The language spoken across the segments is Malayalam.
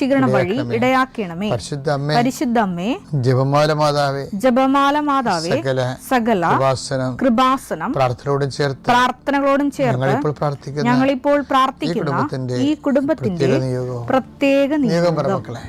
ഈ വഴി ഇടയാക്കണമേ. പരിശുദ്ധമ്മേ പരിശുദ്ധ അമ്മേ ജപമാല മാതാവേ ജപമാല മാതാവേ സകല സകല കൃപാസനം കൃപാസനം പ്രാർത്ഥനയോടും ചേർത്ത് പ്രാർത്ഥനകളോടും ചേർത്ത് ഞങ്ങളിപ്പോൾ പ്രാർത്ഥിക്കുന്ന ഞങ്ങളിപ്പോൾ ഈ പ്രാർത്ഥിക്കുന്ന കുടുംബത്തിന്റെ ഈ കുടുംബത്തിന്റെ പ്രത്യേക നിയോഗം. പ്രത്യേക നിയോഗം നിയോഗം. മക്കളെ.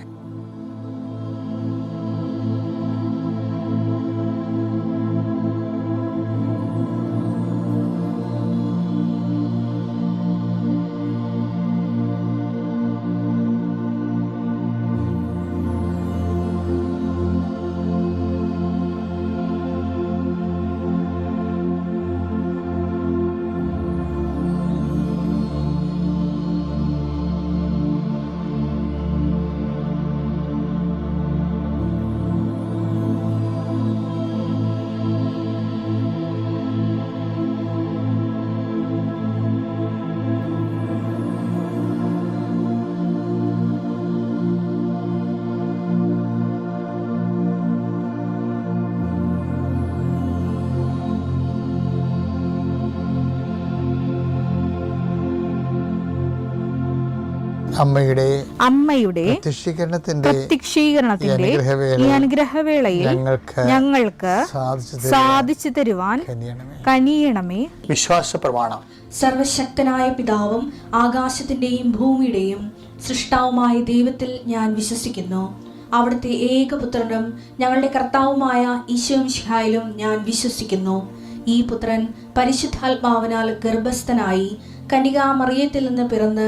അമ്മയുടെ അമ്മയുടെ പ്രത്യക്ഷീകരണത്തിന്റെ ഈ അനുഗ്രഹവേളയിൽ ഞങ്ങൾക്ക് ഞങ്ങൾക്ക് സാധിച്ചു തരുവാൻ കനിയണമേ. വിശ്വാസ പ്രമാണം സർവശക്തനായ പിതാവും ആകാശത്തിന്റെയും ഭൂമിയുടെയും സൃഷ്ടാവുമായ ദൈവത്തിൽ ഞാൻ വിശ്വസിക്കുന്നു. അവിടുത്തെ ഏകപുത്രനും ഞങ്ങളുടെ കർത്താവുമായ ഈശോമിഷിഹായിലും ഞാൻ വിശ്വസിക്കുന്നു. ഈ പുത്രൻ പരിശുദ്ധാത്മാവിനാൽ ഗർഭസ്ഥനായി കനികാമറിയത്തിൽ നിന്ന് പിറന്ന്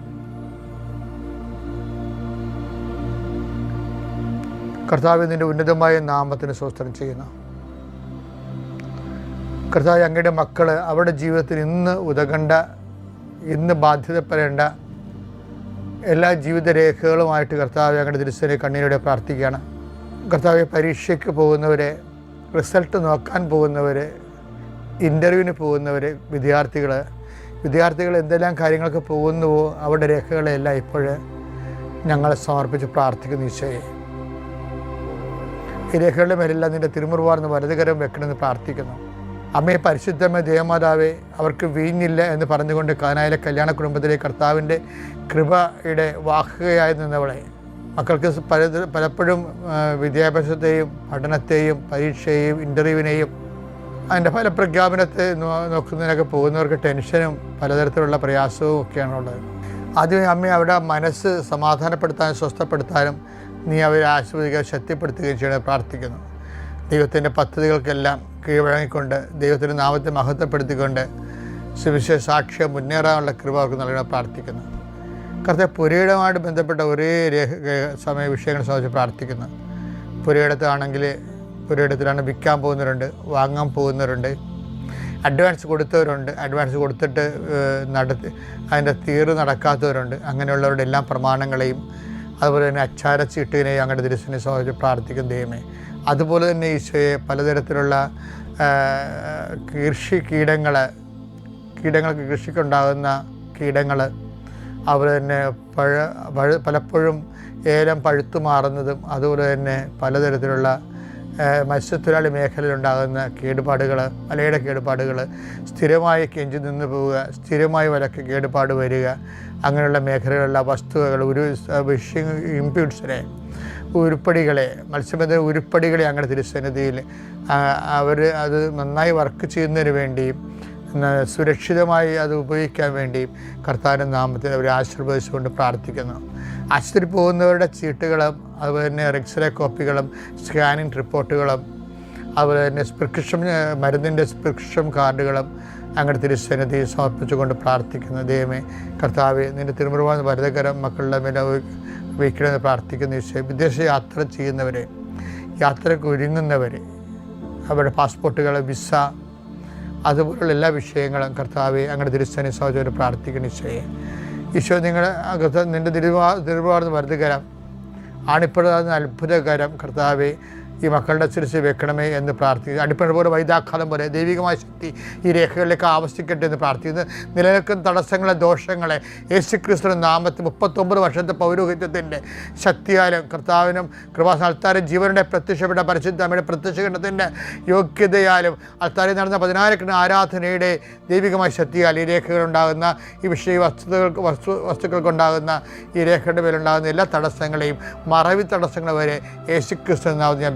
കർത്താവ് നിന്റെ ഉന്നതമായ നാമത്തിന് സ്വസ്ത്രം ചെയ്യുന്നു. കർത്താവ് അങ്ങയുടെ മക്കൾ അവരുടെ ജീവിതത്തിൽ ഇന്ന് ഉതകണ്ട ഇന്ന് ബാധ്യതപ്പെടേണ്ട എല്ലാ ജീവിത രേഖകളുമായിട്ട് കർത്താവ് അങ്ങയുടെ തിരുസനെ കണ്ണീരോടെ പ്രാർത്ഥിക്കുകയാണ്. കർത്താവ് പരീക്ഷയ്ക്ക് പോകുന്നവരെ റിസൾട്ട് നോക്കാൻ പോകുന്നവർ ഇന്റർവ്യൂവിന് പോകുന്നവർ വിദ്യാർത്ഥികൾ വിദ്യാർത്ഥികൾ എന്തെല്ലാം കാര്യങ്ങൾക്ക് പോകുന്നുവോ അവരുടെ രേഖകളെല്ലാം ഇപ്പോൾ ഞങ്ങളെ സമർപ്പിച്ച് പ്രാർത്ഥിക്കുന്നു ഈശോയെ. ഈ രേഖകളുടെ മേലെല്ലാം നിന്റെ തിരുമുറുവാർന്ന് വലതുകരം വെക്കണമെന്ന് പ്രാർത്ഥിക്കുന്നു. അമ്മയെ പരിശുദ്ധമേ ദേവമാതാവേ അവർക്ക് വീഞ്ഞില്ല എന്ന് പറഞ്ഞുകൊണ്ട് കാനായിലെ കല്യാണ കുടുംബത്തിലെ കർത്താവിന്റെ കൃപയുടെ വാഹകയായി നിന്നവളെ മക്കൾക്ക് പല പലപ്പോഴും വിദ്യാഭ്യാസത്തെയും പഠനത്തെയും പരീക്ഷയെയും ഇന്റർവ്യൂവിനെയും അതിന്റെ ഫലപ്രഖ്യാപനത്തെ നോക്കുന്നതിനൊക്കെ പോകുന്നവർക്ക് ടെൻഷനും പലതരത്തിലുള്ള പ്രയാസവും ഒക്കെയാണുള്ളത്. ആദ്യമേ അമ്മ അവിടെ മനസ്സ് സമാധാനപ്പെടുത്താനും സ്വസ്ഥപ്പെടുത്താനും നീ അവരെ ആശ്വദിക്കുക ശക്തിപ്പെടുത്തുകയും ചെയ്യണം പ്രാർത്ഥിക്കുന്നു. ദൈവത്തിന്റെ പദ്ധതികൾക്കെല്ലാം കീഴ്വഴങ്ങിക്കൊണ്ട് ദൈവത്തിന്റെ നാമത്തെ മഹത്വപ്പെടുത്തിക്കൊണ്ട് സുവിശേഷ സാക്ഷ്യം മുന്നേറാനുള്ള കൃപ അവർക്ക് നൽകണം പ്രാർത്ഥിക്കുന്നു. കറുത്ത പുരയിടമായിട്ട് ബന്ധപ്പെട്ട ഒരേ രേഖ സമയ വിഷയങ്ങളെ സംബന്ധിച്ച് പ്രാർത്ഥിക്കുന്നു. പുരയിടത്താണെങ്കിൽ പുരയിടത്തിലാണ് വിൽക്കാൻ പോകുന്നവരുണ്ട് വാങ്ങാൻ പോകുന്നവരുണ്ട് അഡ്വാൻസ് കൊടുത്തവരുണ്ട് അഡ്വാൻസ് കൊടുത്തിട്ട് നടത്തി അതിന്റെ തീർ നടക്കാത്തവരുണ്ട് അങ്ങനെയുള്ളവരുടെ എല്ലാ പ്രമാണങ്ങളെയും അതുപോലെ തന്നെ അച്ചാര ചീട്ടിനെ അങ്ങനെ ദിവസത്തിനെ സംബന്ധിച്ച് പ്രാർത്ഥിക്കും ദൈവമേ. അതുപോലെ തന്നെ ഈശോയെ പലതരത്തിലുള്ള കൃഷി കീടങ്ങൾ കീടങ്ങൾക്ക് കൃഷിക്കുണ്ടാകുന്ന കീടങ്ങൾ അതുപോലെ തന്നെ പഴ പഴ പലപ്പോഴും ഏലം പഴുത്തു മാറുന്നതും അതുപോലെ തന്നെ പലതരത്തിലുള്ള മത്സ്യത്തൊഴിലാളി മേഖലയിലുണ്ടാകുന്ന കേടുപാടുകൾ വലയുടെ കേടുപാടുകൾ സ്ഥിരമായി കെഞ്ചി നിന്ന് പോവുക സ്ഥിരമായി വലക്ക് കേടുപാട് വരിക അങ്ങനെയുള്ള മേഖലകളിലുള്ള വസ്തുവകൾ ഒരു ഫിഷിങ് ഇമ്പ്യൂട്ട്സിനെ ഉരുപ്പടികളെ മത്സ്യബന്ധന ഉരുപ്പടികളെ അങ്ങനെ തിരുസന്നിധിയിൽ അവർ അത് നന്നായി വർക്ക് ചെയ്യുന്നതിന് വേണ്ടിയും സുരക്ഷിതമായി അത് ഉപയോഗിക്കാൻ വേണ്ടി കർത്താവിന്റെ നാമത്തിൽ അവരെ ആശീർവദിച്ചുകൊണ്ട് പ്രാർത്ഥിക്കുന്നു. ആശുപത്രി പോകുന്നവരുടെ ചീട്ടുകളും അതുപോലെ തന്നെ എക്സ്റേ കോപ്പികളും സ്കാനിങ് റിപ്പോർട്ടുകളും അതുപോലെ തന്നെ പ്രിസ്ക്രിപ്ഷൻ മരുന്നിന്റെ പ്രിസ്ക്രിപ്ഷൻ കാർഡുകളും അങ്ങനെ തിരുസന്നിധി സമർപ്പിച്ചുകൊണ്ട് പ്രാർത്ഥിക്കുന്നു. ദൈവമേ കർത്താവെ നിന്റെ തിരുമുറുവാൻ വരതകരം മക്കളുടെ മേലെ വയ്ക്കണമെന്ന് പ്രാർത്ഥിക്കുന്ന വിഷയം വിദേശ യാത്ര ചെയ്യുന്നവരെ യാത്രയ്ക്ക് ഒരുങ്ങുന്നവരെ അവരുടെ പാസ്പോർട്ടുകൾ വിസ അതുപോലുള്ള എല്ലാ വിഷയങ്ങളും കർത്താവെ അങ്ങനെ തിരുസ്ഥാനി സഹോദരം പ്രാർത്ഥിക്കണം ഈശോയെ. ഈശോ നിങ്ങൾ നിന്റെ തിരുവാ തിരുവാർന്ന് വർദ്ധകരം ആണിപ്പെടുന്ന അത്ഭുതകരം കർത്താവെ ഈ മക്കളുടെ ശിരസ് വെക്കണമേ എന്ന് പ്രാർത്ഥിക്കുന്നു. അടിപ്പണ പോലെ വൈദാഘാതം പോലെ ദൈവികമായ ശക്തി ഈ രേഖകളിലേക്ക് ആവശ്യിക്കട്ടെ എന്ന് പ്രാർത്ഥിക്കുന്നു. നിലനിൽക്കുന്ന തടസ്സങ്ങളെ ദോഷങ്ങളെ യേശു ക്രിസ്തു നാമത്തിൽ മുപ്പത്തൊമ്പത് വർഷത്തെ പൗരോഹിത്യത്തിന്റെ ശക്തിയാലും കർത്താവിനും കൃപാസ്ഥാനത്താരും ജീവനുടെ പ്രത്യക്ഷപ്പെട്ട പരിശുദ്ധ അമ്മയുടെ പ്രത്യക്ഷകരണത്തിന്റെ യോഗ്യതയാലും അൽത്താരിൽ നടന്ന പതിനായിരക്കണക്കിന് ആരാധനയുടെ ദൈവികമായ ശക്തിയാൽ ഈ രേഖകളുണ്ടാകുന്ന ഈ വിഷയ വസ്തുതകൾക്ക് വസ്തു വസ്തുക്കൾക്കുണ്ടാകുന്ന ഈ രേഖയുടെ മേലുണ്ടാകുന്ന എല്ലാ തടസ്സങ്ങളെയും മറവി തടസ്സങ്ങൾ വരെ യേശു ക്രിസ്തു നാമത്തിൽ ഞാൻ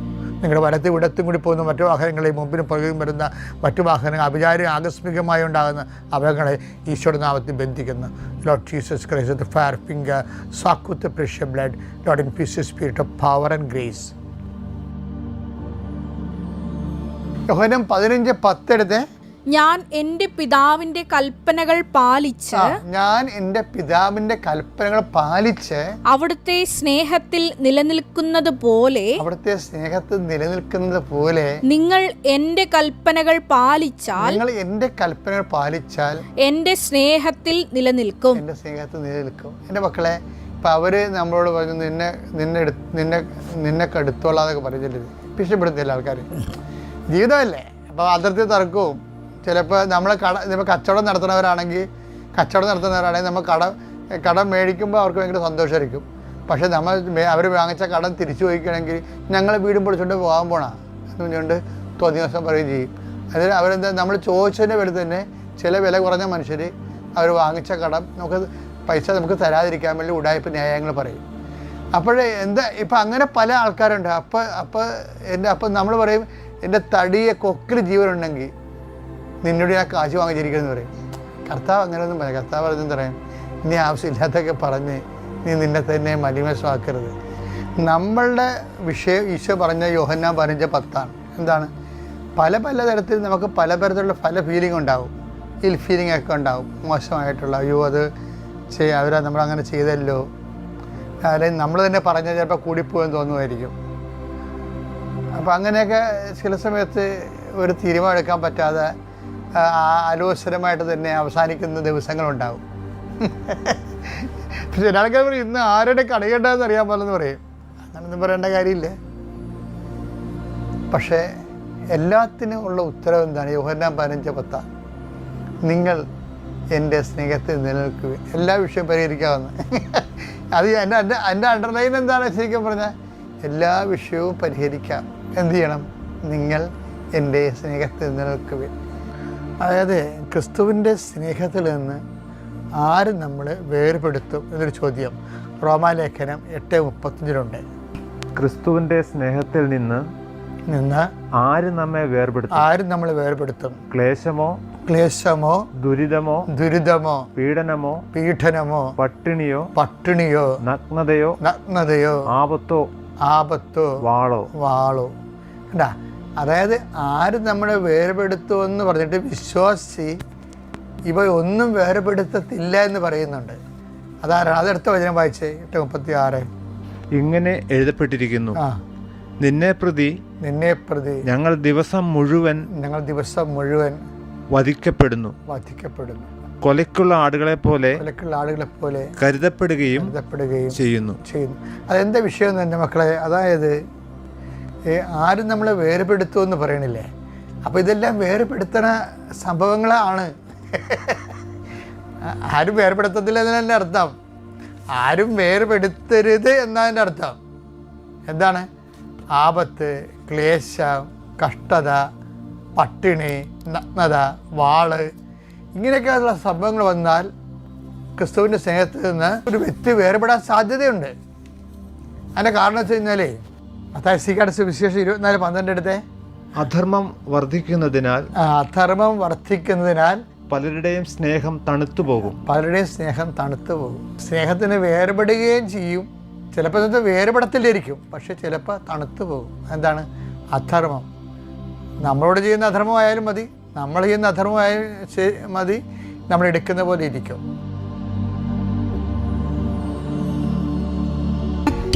നിങ്ങളുടെ വലത്ത് ഇടത്തും കൂടി പോകുന്ന മറ്റു വാഹനങ്ങളെയും മുമ്പിലും പുറകിലും വരുന്ന മറ്റു വാഹനങ്ങൾ അഭിചാരം ആകസ്മികമായി ഉണ്ടാകുന്ന അപകടങ്ങളെ ഈശോയുടെ നാമത്തിൽ ബന്ധിക്കുന്നു. Lord Jesus Christ fire finger soak with precious blood Lord in peace spirit of power and grace യോഹനം പതിനഞ്ച് പത്തെടുത്ത് ഞാൻ എന്റെ പിതാവിന്റെ കൽപ്പനകൾ പാലിച്ച് ഞാൻ എന്റെ പിതാവിന്റെ കൽപ്പനകൾ പാലിച്ച് അവിടുത്തെ സ്നേഹത്തിൽ നിലനിൽക്കുന്നത് പോലെ അവിടുത്തെ സ്നേഹത്തിൽ നിലനിൽക്കുന്നത് പോലെ നിങ്ങൾ എന്റെ കൽപ്പനകൾ പാലിച്ചാൽ നിങ്ങൾ എന്റെ കൽപ്പനകൾ പാലിച്ചാൽ എന്റെ സ്നേഹത്തിൽ നിലനിൽക്കും. എന്റെ സ്നേഹത്തിൽ നിലനിൽക്കും. എന്റെ മക്കളെ ഇപ്പം അവർ നമ്മളോട് പറഞ്ഞു നിന്നെ നിന്നെ നിന്നെ നിന്നെ നിന്നെ എടുത്തോളാന്നൊക്കെ പറഞ്ഞിട്ട് ഇഷ്ടപ്പെടുന്നില്ല ആൾക്കാർ ജീവിതമല്ലേ? അപ്പോൾ അതിർത്തി തർക്കവും ചിലപ്പോൾ നമ്മൾ കട ഇപ്പോൾ കച്ചവടം നടത്തുന്നവരാണെങ്കിൽ കച്ചവടം നടത്തുന്നവരാണെങ്കിൽ നമ്മൾ കട കടം മേടിക്കുമ്പോൾ അവർക്ക് ഭയങ്കര സന്തോഷമായിരിക്കും പക്ഷേ നമ്മൾ അവർ വാങ്ങിച്ച കടം തിരിച്ചു പോയിക്കണമെങ്കിൽ ഞങ്ങൾ വീടും പൊളിച്ചുകൊണ്ട് പോകാൻ പോണ. എന്ന് പറഞ്ഞുകൊണ്ട് തോന്നിയ ദിവസം പറയുകയും ചെയ്യും. അതിൽ അവരെന്താ നമ്മൾ ചോദിച്ചതിന്റെ പേരിൽ തന്നെ ചില വില കുറഞ്ഞ മനുഷ്യർ അവർ വാങ്ങിച്ച കടം നമുക്ക് പൈസ നമുക്ക് തരാതിരിക്കാൻ വേണ്ടി ഉടായ്പ ന്യായങ്ങൾ പറയും. അപ്പോഴേ എന്താ ഇപ്പം അങ്ങനെ പല ആൾക്കാരുണ്ട്. അപ്പോൾ അപ്പോൾ എന്റെ അപ്പം നമ്മൾ പറയും എന്റെ തടിയെ കൊക്കിൽ ജീവനുണ്ടെങ്കിൽ നിന്നോട് ഞാൻ കാശ് വാങ്ങിച്ചിരിക്കുമെന്ന് പറയും. കർത്താവ് അങ്ങനെയൊന്നും പറയാം കർത്താവ് പറഞ്ഞെന്ന് പറയാം? നീ ആവശ്യമില്ലാത്തൊക്കെ പറഞ്ഞ് നീ നിന്നെ തന്നെ മലിമസമാക്കരുത് നമ്മളുടെ വിഷയം ഈശോ പറഞ്ഞ യോഹന്നാൻ പറഞ്ഞ പത്താണ്. എന്താണ്? പല പല തരത്തിൽ നമുക്ക് പല തരത്തിലുള്ള പല ഫീലിംഗ് ഉണ്ടാവും. ഇൽ ഫീലിംഗ് ഒക്കെ ഉണ്ടാവും. മോശമായിട്ടുള്ള അയ്യോ അത് ചെയ്യാം. അവരാ നമ്മളങ്ങനെ ചെയ്തല്ലോ. അല്ലെങ്കിൽ നമ്മൾ തന്നെ പറഞ്ഞാൽ ചിലപ്പോൾ കൂടിപ്പോയെന്ന് തോന്നുമായിരിക്കും. അപ്പോൾ അങ്ങനെയൊക്കെ ചില സമയത്ത് ഒരു തീരുമാനം എടുക്കാൻ പറ്റാതെ ആ, ആലോചനമായിട്ട് തന്നെ അവസാനിക്കുന്ന ദിവസങ്ങളുണ്ടാവും. പക്ഷെ ഒരാൾക്കാർ പറയും ഇന്ന് ആരുടെ കടയുണ്ടെന്ന് അറിയാൻ പോലെന്ന് പറയും. അങ്ങനൊന്നും പറയേണ്ട കാര്യമില്ല. പക്ഷേ എല്ലാത്തിനും ഉള്ള ഉത്തരവ് എന്താണ്? യോഹന്നാൻ പതിനഞ്ച് പത്ത. നിങ്ങൾ എന്റെ സ്നേഹത്തിൽ നിലനിൽക്കുക എല്ലാ വിഷയവും പരിഹരിക്കാവുന്ന. അത് എന്റെ എന്റെ എന്റെ അണ്ടർലൈൻ എന്താണ് ശരിക്കും പറഞ്ഞാൽ എല്ലാ വിഷയവും പരിഹരിക്കാം. എന്ത് ചെയ്യണം? നിങ്ങൾ എന്റെ സ്നേഹത്തിൽ നിലനിൽക്കുക അതായത് ക്രിസ്തുവിന്റെ സ്നേഹത്തിൽ നിന്ന് ആര് നമ്മൾ വേർപെടുത്തും എന്നൊരു ചോദ്യം. റോമാലേഖനം എട്ട് മുപ്പത്തഞ്ചിലുണ്ട് ക്രിസ്തുവിന്റെ സ്നേഹത്തിൽ നിന്ന് നിന്ന് ആര് നമ്മെ വേർപെടുത്തും? ആരും നമ്മൾ വേർപെടുത്തും? ക്ലേശമോ? ക്ലേശമോ? ദുരിതമോ? ദുരിതമോ? പീഡനമോ? പീഡനമോ? പട്ടിണിയോ? പട്ടിണിയോ? നഗ്നതയോ? നഗ്നതയോ? ആപത്തോ? ആപത്തോ? വാളോ? വാളോ? കണ്ടാ അതായത് ആരും നമ്മളെ വേർപെടുത്തുമെന്ന് പറഞ്ഞിട്ട് വിശ്വാസി ഇവ ഒന്നും വേർപെടുത്തത്തില്ല എന്ന് പറയുന്നുണ്ട്. അതാരാണ്? അതെടുത്ത വചനം വായിച്ചേ എട്ട് മുപ്പത്തി ആറ് ഇങ്ങനെ എഴുതപ്പെട്ടിരിക്കുന്നു. ആ. നിന്നെ പ്രതി നിന്നെ പ്രതി ഞങ്ങൾ ദിവസം മുഴുവൻ ഞങ്ങൾ ദിവസം മുഴുവൻ വധിക്കപ്പെടുന്നു. വധിക്കപ്പെടുന്നു. കൊലക്കുള്ള ആടുകളെ പോലെ കൊലക്കുള്ള ആളുകളെ പോലെ കരുതപ്പെടുകയും കരുതപ്പെടുകയും ചെയ്യുന്നു. ചെയ്യുന്നു. അതെന്താ വിഷയം എന്റെ മക്കളെ? അതായത് ആരും നമ്മളെ വേർപെടുത്തുമെന്ന് പറയണില്ലേ? അപ്പോൾ ഇതെല്ലാം വേർപെടുത്തണ സംഭവങ്ങളാണ്. ആരും വേർപെടുത്തത്തില്ല എന്നതിന്റെ അർത്ഥം. ആരും വേർപെടുത്തരുത് എന്നതിന്റെ അർത്ഥം. എന്താണ്? ആപത്ത് ക്ലേശം കഷ്ടത പട്ടിണി നഗ്നത വാൾ ഇങ്ങനെയൊക്കെയുള്ള സംഭവങ്ങൾ വന്നാൽ ക്രിസ്തുവിന്റെ സ്നേഹത്തിൽ നിന്ന് ഒരു വ്യക്തി വേർപെടാൻ സാധ്യതയുണ്ട്. അതിന്റെ കാരണം വെച്ച് കഴിഞ്ഞാലേ സീക്കാട് സുവിശേഷം ഇരുപത്തിനാല് പന്ത്രണ്ട് എടുത്തേ. അധർമ്മം വർദ്ധിക്കുന്നതിനാൽ അധർമ്മം വർദ്ധിക്കുന്നതിനാൽ പലരുടെയും സ്നേഹം തണുത്തു പോകും. പലരുടെയും സ്നേഹം തണുത്തു പോകും. സ്നേഹത്തിന് വേർപെടുകയും ചെയ്യും. ചിലപ്പോൾ ഇത് വേർപെടത്തില്ലായിരിക്കും പക്ഷെ ചിലപ്പോൾ തണുത്തു പോകും. എന്താണ്? അധർമ്മം. നമ്മളോട് ചെയ്യുന്ന അധർമ്മമായാലും മതി. നമ്മൾ ചെയ്യുന്ന അധർമ്മമായാലും മതി. നമ്മൾ എടുക്കുന്ന പോലെ ഇരിക്കും.